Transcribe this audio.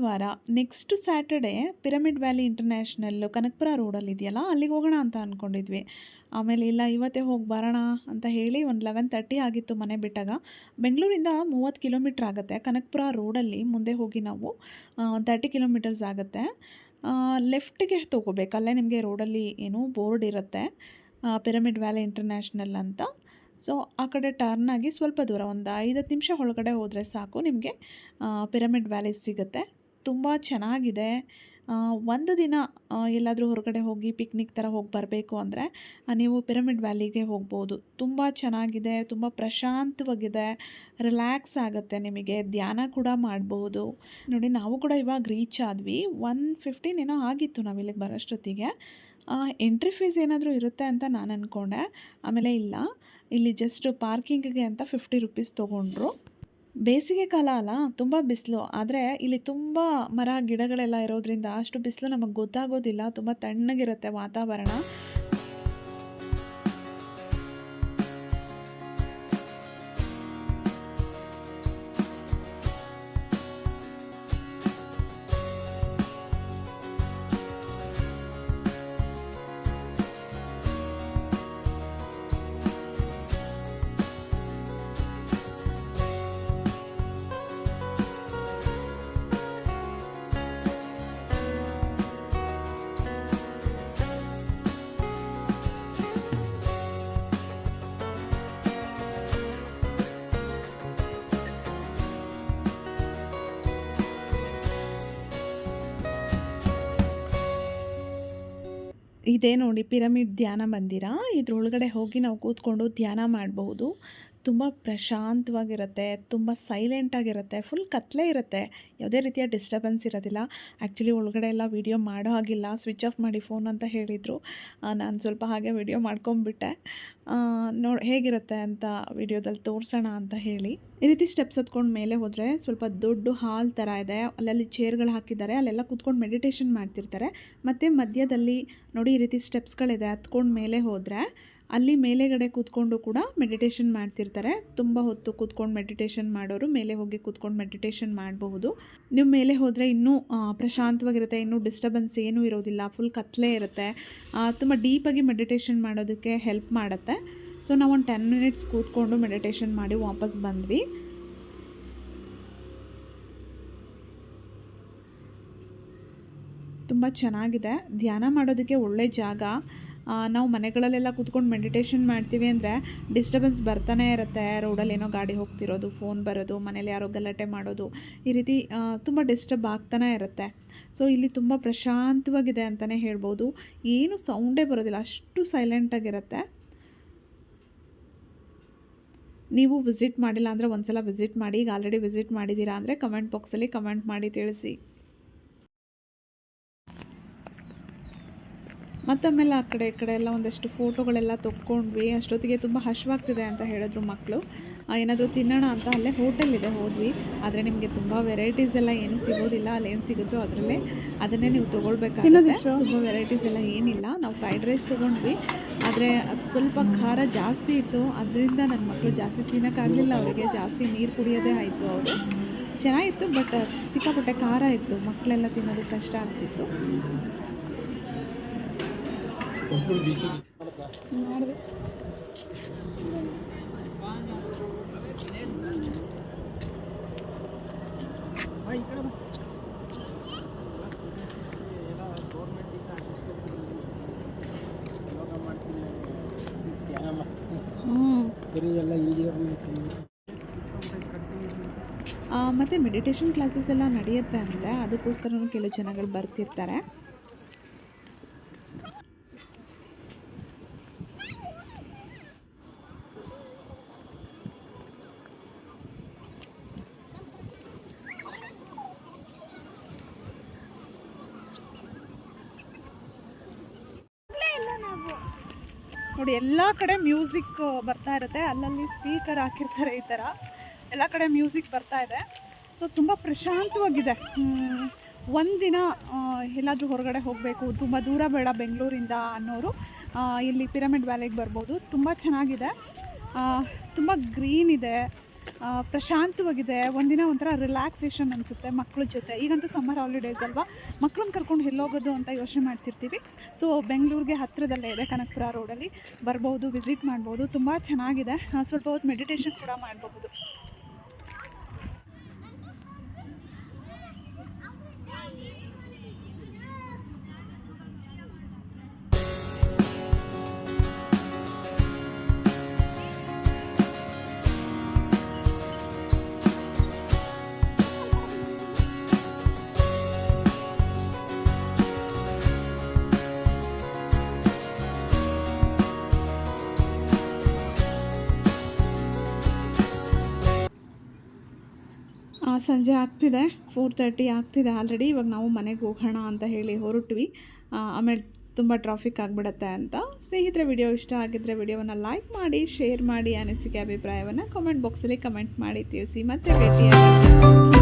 ಭಾನುವಾರ next Saturday Pyramid Valley International Kanakapura ರೋಡಲ್ಲಿ ಇದೆಯಲ್ಲ ಅಲ್ಲಿಗೆ ಹೋಗೋಣ ಅಂತ ಅಂದ್ಕೊಂಡಿದ್ವಿ ಆಮೇಲೆ ಇಲ್ಲ, ಇವತ್ತೇ ಹೋಗಿ ಬರೋಣ ಅಂತ ಹೇಳಿ ಒಂದು ಲೆವೆನ್ ತರ್ಟಿ ಆಗಿತ್ತು ಮನೆ ಬಿಟ್ಟಾಗ. ಬೆಂಗಳೂರಿಂದ ಮೂವತ್ತು ಕಿಲೋಮೀಟ್ರ್ ಆಗುತ್ತೆ. ಕನಕಪುರ ರೋಡಲ್ಲಿ ಮುಂದೆ ಹೋಗಿ ನಾವು ಒಂದು ತರ್ಟಿ ಕಿಲೋಮೀಟರ್ಸ್ ಆಗುತ್ತೆ. ಲೆಫ್ಟಿಗೆ ತೊಗೋಬೇಕು. ಅಲ್ಲೇ ನಿಮಗೆ ರೋಡಲ್ಲಿ ಏನು ಬೋರ್ಡ್ ಇರುತ್ತೆ ಪಿರಮಿಡ್ ವ್ಯಾಲಿ ಇಂಟರ್ನ್ಯಾಷನಲ್ ಅಂತ. ಸೊ ಆ ಕಡೆ ಟರ್ನ್ ಆಗಿ ಸ್ವಲ್ಪ ದೂರ, ಒಂದು ಐದು ಹತ್ತು ನಿಮಿಷ ಒಳಗಡೆ ಹೋದರೆ ಸಾಕು, ನಿಮಗೆ ಪಿರಮಿಡ್ ವ್ಯಾಲಿ ಸಿಗುತ್ತೆ. ತುಂಬ ಚೆನ್ನಾಗಿದೆ. ಒಂದು ದಿನ ಎಲ್ಲಾದರೂ ಹೊರಗಡೆ ಹೋಗಿ ಪಿಕ್ನಿಕ್ ಥರ ಹೋಗಿ ಬರಬೇಕು ಅಂದರೆ ನೀವು ಪಿರಮಿಡ್ ವ್ಯಾಲಿಗೆ ಹೋಗ್ಬೋದು. ತುಂಬ ಚೆನ್ನಾಗಿದೆ, ತುಂಬ ಪ್ರಶಾಂತವಾಗಿದೆ ರಿಲ್ಯಾಕ್ಸ್ ಆಗುತ್ತೆ ನಿಮಗೆ. ಧ್ಯಾನ ಕೂಡ ಮಾಡ್ಬೋದು. ನೋಡಿ, ನಾವು ಕೂಡ ಇವಾಗ ರೀಚ್ ಆದ್ವಿ. ಒನ್ ಫಿಫ್ಟೀನ್ ಏನೋ ಆಗಿತ್ತು ನಾವು ಇಲ್ಲಿಗೆ ಬರೋಷ್ಟೊತ್ತಿಗೆ. ಎಂಟ್ರಿ ಫೀಸ್ ಏನಾದರೂ ಇರುತ್ತೆ ಅಂತ ನಾನು ಅಂದ್ಕೊಂಡೆ ಆಮೇಲೆ ಇಲ್ಲ. ಇಲ್ಲಿ ಜಸ್ಟ್ ಪಾರ್ಕಿಂಗಿಗೆ ಅಂತ ಫಿಫ್ಟಿ ರುಪೀಸ್ ತೊಗೊಂಡ್ರು. ಬೇಸಿಗೆ ಕಾಲ ಅಲ್ಲ, ತುಂಬ ಬಿಸಿಲು. ಆದರೆ ಇಲ್ಲಿ ತುಂಬ ಮರ, ಗಿಡಗಳೆಲ್ಲ ಇರೋದ್ರಿಂದ ಅಷ್ಟು ಬಿಸಿಲು ನಮಗೆ ಗೊತ್ತಾಗೋದಿಲ್ಲ. ತುಂಬ ತಣ್ಣಗಿರುತ್ತೆ ವಾತಾವರಣ. ಇದೇ ನೋಡಿ ಪಿರಮಿಡ್ ಧ್ಯಾನ ಮಂದಿರ. ಇದ್ರೊಳಗಡೆ ಹೋಗಿ ನಾವು ಕೂತ್ಕೊಂಡು ಧ್ಯಾನ ಮಾಡಬಹುದು. ತುಂಬ ಪ್ರಶಾಂತವಾಗಿರುತ್ತೆ, ತುಂಬ ಸೈಲೆಂಟಾಗಿರುತ್ತೆ, ಫುಲ್ ಕತ್ಲೆ ಇರುತ್ತೆ. ಯಾವುದೇ ರೀತಿಯ ಡಿಸ್ಟರ್ಬೆನ್ಸ್ ಇರೋದಿಲ್ಲ. ಆ್ಯಕ್ಚುಲಿ ಒಳಗಡೆ ಎಲ್ಲ ವೀಡಿಯೋ ಮಾಡೋ ಹಾಗಿಲ್ಲ. ಸ್ವಿಚ್ ಆಫ್ ಮಾಡಿ ಫೋನ್ ಅಂತ ಹೇಳಿದರು. ನಾನು ಸ್ವಲ್ಪ ಹಾಗೆ ವೀಡಿಯೋ ಮಾಡ್ಕೊಂಬಿಟ್ಟೆ. ನೋಡಿ, ಹೇಗಿರುತ್ತೆ ಅಂತ ವೀಡಿಯೋದಲ್ಲಿ ತೋರಿಸೋಣ ಅಂತ ಹೇಳಿ. ಈ ರೀತಿ ಸ್ಟೆಪ್ಸ್ ಹತ್ಕೊಂಡು ಮೇಲೆ ಹೋದರೆ ಸ್ವಲ್ಪ ದೊಡ್ಡ ಹಾಲ್ ಥರ ಇದೆ. ಅಲ್ಲಲ್ಲಿ ಚೇರ್ಗಳು ಹಾಕಿದ್ದಾರೆ. ಅಲ್ಲೆಲ್ಲ ಕೂತ್ಕೊಂಡು ಮೆಡಿಟೇಷನ್ ಮಾಡ್ತಿರ್ತಾರೆ. ಮತ್ತು ಮಧ್ಯದಲ್ಲಿ ನೋಡಿ ಈ ರೀತಿ ಸ್ಟೆಪ್ಸ್ಗಳಿದೆ ಹತ್ಕೊಂಡು ಮೇಲೆ ಹೋದರೆ ಅಲ್ಲಿ ಮೇಲೆಗಡೆ ಕೂತ್ಕೊಂಡು ಕೂಡ ಮೆಡಿಟೇಷನ್ ಮಾಡ್ತಿರ್ತಾರೆ. ತುಂಬ ಹೊತ್ತು ಕೂತ್ಕೊಂಡು ಮೆಡಿಟೇಷನ್ ಮಾಡೋರು ಮೇಲೆ ಹೋಗಿ ಕೂತ್ಕೊಂಡು ಮೆಡಿಟೇಷನ್ ಮಾಡಬಹುದು. ನೀವು ಮೇಲೆ ಹೋದರೆ ಇನ್ನೂ ಪ್ರಶಾಂತವಾಗಿರುತ್ತೆ, ಇನ್ನೂ ಡಿಸ್ಟರ್ಬೆನ್ಸ್ ಏನೂ ಇರೋದಿಲ್ಲ ಫುಲ್ ಕತ್ತಲೆ ಇರುತ್ತೆ. ತುಂಬ ಡೀಪಾಗಿ ಮೆಡಿಟೇಷನ್ ಮಾಡೋದಕ್ಕೆ ಹೆಲ್ಪ್ ಮಾಡುತ್ತೆ. ಸೊ ನಾವು ಒಂದು ಟೆನ್ ಮಿನಿಟ್ಸ್ ಕೂತ್ಕೊಂಡು ಮೆಡಿಟೇಷನ್ ಮಾಡಿ ವಾಪಸ್ ಬಂದ್ವಿ. ತುಂಬ ಚೆನ್ನಾಗಿದೆ. ಧ್ಯಾನ ಮಾಡೋದಕ್ಕೆ ಒಳ್ಳೆ ಜಾಗ. ನಾವು ಮನೆಗಳಲ್ಲೆಲ್ಲ ಕೂತ್ಕೊಂಡು ಮೆಡಿಟೇಷನ್ ಮಾಡ್ತೀವಿ ಅಂದರೆ ಡಿಸ್ಟರ್ಬೆನ್ಸ್ ಬರ್ತಾನೆ ಇರುತ್ತೆ. ರೋಡಲ್ಲಿ ಏನೋ ಗಾಡಿ ಹೋಗ್ತಿರೋದು ಫೋನ್ ಬರೋದು, ಮನೇಲಿ ಯಾರೋ ಗಲಾಟೆ ಮಾಡೋದು, ಈ ರೀತಿ ತುಂಬ ಡಿಸ್ಟರ್ಬ್ ಆಗ್ತಾನೆ ಇರುತ್ತೆ. ಸೊ ಇಲ್ಲಿ ತುಂಬ ಪ್ರಶಾಂತವಾಗಿದೆ ಅಂತಲೇ ಹೇಳ್ಬೋದು. ಏನು ಸೌಂಡೇ ಬರೋದಿಲ್ಲ, ಅಷ್ಟು ಸೈಲೆಂಟಾಗಿರುತ್ತೆ ನೀವು ವಿಸಿಟ್ ಮಾಡಿಲ್ಲ ಅಂದರೆ ಒಂದ್ಸಲ ವಿಸಿಟ್ ಮಾಡಿ, ಈಗ ಆಲ್ರೆಡಿ ವಿಸಿಟ್ ಮಾಡಿದ್ದೀರಾ ಅಂದರೆ ಕಮೆಂಟ್ ಬಾಕ್ಸಲ್ಲಿ ಕಮೆಂಟ್ ಮಾಡಿ ತಿಳಿಸಿ. ಮತ್ತೊಮ್ಮೆಲ್ಲ ಆ ಕಡೆ ಈ ಕಡೆ ಎಲ್ಲ ಒಂದಷ್ಟು ಫೋಟೋಗಳೆಲ್ಲ ತೊಗೊಂಡ್ವಿ. ಅಷ್ಟೊತ್ತಿಗೆ ತುಂಬ ಹಶ್ವಾಗ್ತಿದೆ ಅಂತ ಹೇಳಿದ್ರು ಮಕ್ಕಳು ಏನಾದರೂ ತಿನ್ನೋಣ ಅಂತ ಅಲ್ಲೇ ಹೋಟೆಲ್ ಇದೆ ಹೋದ್ವಿ. ಆದರೆ ನಿಮಗೆ ತುಂಬ ವೆರೈಟೀಸ್ ಎಲ್ಲ ಏನು ಸಿಗೋದಿಲ್ಲ. ಅಲ್ಲಿ ಏನು ಸಿಗುತ್ತೋ ಅದರಲ್ಲೇ ಅದನ್ನೇ ನೀವು ತೊಗೊಳ್ಬೇಕಾಗುತ್ತೆ. ತುಂಬ ವೆರೈಟೀಸ್ ಎಲ್ಲ ಏನಿಲ್ಲ. ನಾವು ಫ್ರೈಡ್ ರೈಸ್ ತೊಗೊಂಡ್ವಿ. ಆದರೆ ಅದು ಸ್ವಲ್ಪ ಖಾರ ಜಾಸ್ತಿ ಇತ್ತು. ಅದರಿಂದ ನನ್ನ ಮಕ್ಕಳು ಜಾಸ್ತಿ ತಿನ್ನೋಕ್ಕಾಗಲಿಲ್ಲ. ಅವರಿಗೆ ಜಾಸ್ತಿ ನೀರು ಕುಡಿಯೋದೇ ಆಯಿತು ಅವರು. ಚೆನ್ನಾಗಿತ್ತು ಬಟ್ ಸಿಕ್ಕಾಪಟ್ಟೆ ಖಾರ ಇತ್ತು. ಮಕ್ಕಳೆಲ್ಲ ತಿನ್ನೋದು ಕಷ್ಟ ಆಗ್ತಿತ್ತು. ಮತ್ತು ಮೆಡಿಟೇಷನ್ ಕ್ಲಾಸಸ್ ಎಲ್ಲ ನಡೆಯುತ್ತೆ ಅಂದರೆ ಅದಕ್ಕೋಸ್ಕರ ಕೆಲವು ಜನಗಳು ಬರ್ತಿರ್ತಾರೆ. ನೋಡಿ, ಎಲ್ಲ ಕಡೆ ಮ್ಯೂಸಿಕ್ ಬರ್ತಾ ಇರುತ್ತೆ. ಅಲ್ಲಲ್ಲಿ ಸ್ಪೀಕರ್ ಹಾಕಿರ್ತಾರೆ ಈ ಥರ ಎಲ್ಲ ಕಡೆ ಮ್ಯೂಸಿಕ್ ಬರ್ತಾ ಇದೆ. ಸೊ ತುಂಬ ಪ್ರಶಾಂತವಾಗಿದೆ. ಒಂದು ಒಂದಿನ ಎಲ್ಲಾದರೂ ಹೊರಗಡೆ ಹೋಗಬೇಕು, ತುಂಬ ದೂರ ಬೇಡ ಬೆಂಗಳೂರಿಂದ ಅನ್ನೋರು ಇಲ್ಲಿ ಪಿರಮಿಡ್ ವ್ಯಾಲಿಗೆ ಬರ್ಬೋದು. ತುಂಬ ಚೆನ್ನಾಗಿದೆ. ತುಂಬ ಗ್ರೀನ್ ಇದೆ. ಪ್ರಶಾಂತವಾಗಿದೆ. ಒಂದಿನ ಒಂಥರ ರಿಲ್ಯಾಕ್ಸೇಷನ್ ಅನಿಸುತ್ತೆ ಮಕ್ಕಳ ಜೊತೆ. ಈಗಂತೂ ಸಮ್ಮರ್ ಹಾಲಿಡೇಸ್ ಅಲ್ವಾ? ಮಕ್ಕಳನ್ನ ಕರ್ಕೊಂಡು ಎಲ್ಲೋಗೋದು ಅಂತ ಯೋಚನೆ ಮಾಡ್ತಿರ್ತೀವಿ. ಸೊ ಬೆಂಗಳೂರಿಗೆ ಹತ್ತಿರದಲ್ಲೇ ಇದೆ ಕನಕಪುರ ರೋಡಲ್ಲಿ ಬರ್ಬೋದು ವಿಸಿಟ್ ಮಾಡ್ಬೋದು. ತುಂಬ ಚೆನ್ನಾಗಿದೆ. ಸ್ವಲ್ಪ ಹೊತ್ತು ಮೆಡಿಟೇಷನ್ ಕೂಡ ಮಾಡಬಹುದು. ಸಂಜೆ ಆಗ್ತಿದೆ ಫೋರ್ ತರ್ಟಿ ಆಗ್ತಿದೆ ಆಲ್ರೆಡಿ ಇವಾಗ ನಾವು ಮನೆಗೆ ಹೋಗೋಣ ಅಂತ ಹೇಳಿ ಹೊರಟ್ವಿ. ಆಮೇಲೆ ತುಂಬ ಟ್ರಾಫಿಕ್ ಆಗಿಬಿಡತ್ತೆ ಅಂತ. ಸ್ನೇಹಿತರೆ ವಿಡಿಯೋ ಇಷ್ಟ ಆಗಿದ್ದರೆ ವಿಡಿಯೋವನ್ನು ಲೈಕ್ ಮಾಡಿ ಶೇರ್ ಮಾಡಿ ಅನಿಸಿಕೆ ಅಭಿಪ್ರಾಯವನ್ನು ಕಮೆಂಟ್ ಬಾಕ್ಸಲ್ಲಿ ಕಮೆಂಟ್ ಮಾಡಿ ತಿಳಿಸಿ. ಮತ್ತೆ ಭೇಟಿಯಾಗಿ